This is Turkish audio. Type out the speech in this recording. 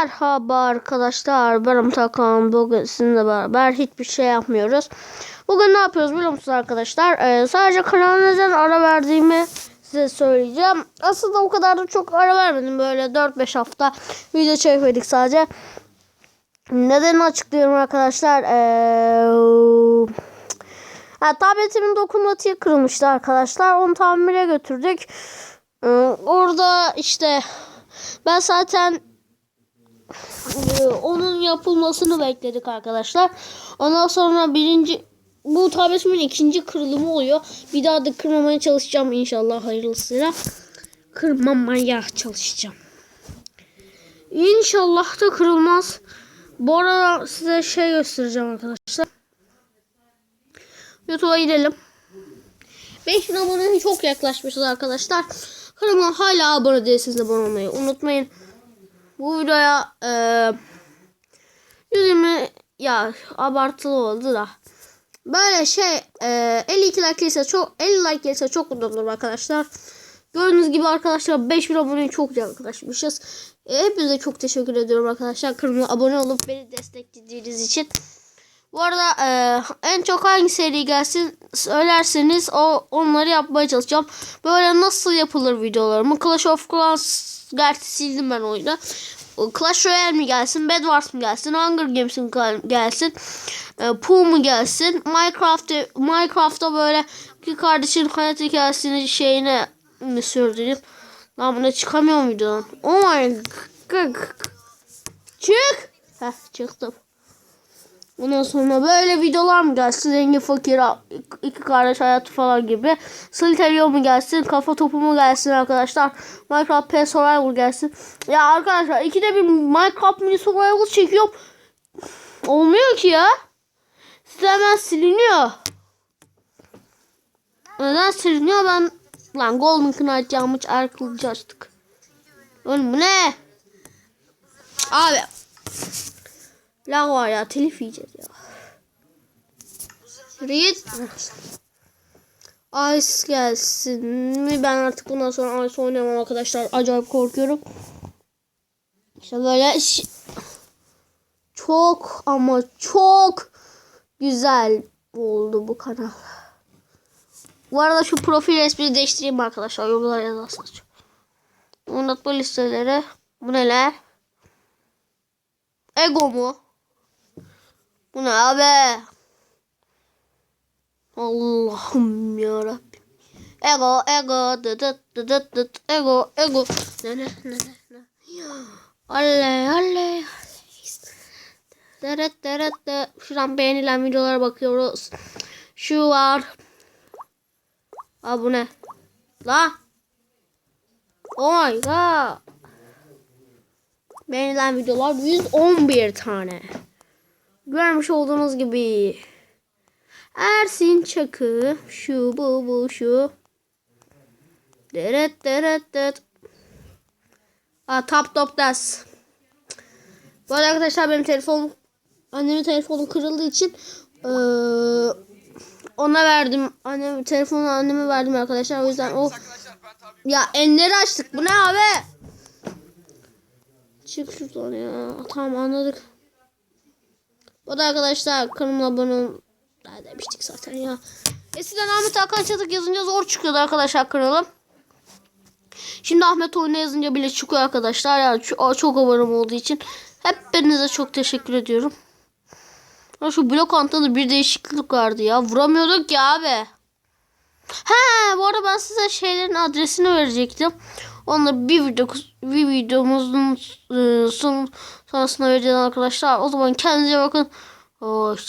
Merhaba arkadaşlar. Ben Takan. Bugün sizinle beraber hiçbir şey yapmıyoruz. Bugün ne yapıyoruz biliyor musunuz arkadaşlar? Ee, sadece kanala neden ara verdiğimi size söyleyeceğim. Aslında o kadar da çok ara vermedim. Böyle 4-5 hafta video çekmedik sadece. Nedenini açıklıyorum arkadaşlar. Ee, tabletimin dokunmatiği kırılmıştı arkadaşlar. Onu tamire götürdük. Ee, orada işte ben zaten onun yapılmasını bekledik arkadaşlar. Ondan sonra birinci bu tabletimin ikinci kırılımı oluyor. Bir daha da kırmamaya çalışacağım inşallah hayırlısıyla. Kırmamaya çalışacağım. İnşallah da kırılmaz. Bu arada size şey göstereceğim arkadaşlar. YouTube'a gidelim. 5000 aboneye çok yaklaşmışız arkadaşlar. Kanalıma hala abone değilseniz abone olmayı unutmayın. Bu videoya e, 120 ya abartılı oldu da. Böyle şey e, 52 like gelirse çok 50 like gelirse çok mutlu olurum arkadaşlar. Gördüğünüz gibi arkadaşlar 5000 aboneye çok yaklaşmışız. E, hepinize çok teşekkür ediyorum arkadaşlar. Kanalıma abone olup beni desteklediğiniz için. Bu arada e, en çok hangi seri gelsin söylerseniz o onları yapmaya çalışacağım. Böyle nasıl yapılır videolarımı. Clash of Clans gerçi sildim ben oyunu. Clash Royale mi gelsin, Bed Wars mı gelsin, Hunger Games mi gelsin, e, Pooh mu gelsin, Minecraft'ta Minecraft'ta böyle iki kardeşin hayat hikayesini şeyine mi sürdüreyim. Lan buna çıkamıyor muydu? Oh my god. Çık. Heh çıktım. Ondan sonra böyle videolar mı gelsin? Zengin fakir iki kardeş hayatı falan gibi. Solitario mu gelsin? Kafa topu mu gelsin arkadaşlar? Minecraft Pet Survival gelsin. Ya arkadaşlar ikide bir Minecraft Mini Survival çekiyorum. Olmuyor ki ya. Size hemen siliniyor. Neden siliniyor ben? Lan Golden Knight yanmış arkılıcı açtık. Oğlum bu ne? Abi. Lag var ya telif yiyeceğiz ya. Reed. Ice gelsin? Ben artık bundan sonra Ice oynamam arkadaşlar. Acayip korkuyorum. İşte böyle çok ama çok güzel oldu bu kanal. Bu arada şu profil resmini değiştireyim arkadaşlar. Yorumlara yazarsanız. Unutma listeleri. Bu neler? Ego mu? Bu ne abi? Allah'ım ya Rabbim. Ego, ego, dıt dıt dıt dıt ego, ego. Ne ne ne ne. Oley, oley. Deret deret de. Şuradan beğenilen videolara bakıyoruz. Şu var. Aa bu ne? La. Oh my god. Beğenilen videolar 111 tane. Görmüş olduğunuz gibi. Ersin Çakı. Şu bu bu şu. Deret deret deret. Aa, top top das. Bu arada arkadaşlar benim telefonum annemin telefonu kırıldığı için ee, ona verdim. Annem telefonu anneme verdim arkadaşlar. O yüzden o ya enleri açtık. Bu ne abi? Çık şuradan ya. Tamam anladık. Bu da arkadaşlar kanalıma abone olun. Demiştik zaten ya. Eskiden Ahmet Hakan Çatık yazınca zor çıkıyordu arkadaşlar kanalım. Şimdi Ahmet Oyuna yazınca bile çıkıyor arkadaşlar. Yani çok, abonem olduğu için. Hepinize çok teşekkür ediyorum. Ya şu blok antında bir değişiklik vardı ya. Vuramıyorduk ya abi. He bu arada ben size şeylerin adresini verecektim. Onları bir video bir videomuzun e, son sonrasında vereceğim arkadaşlar. O zaman kendinize bakın. Hoşça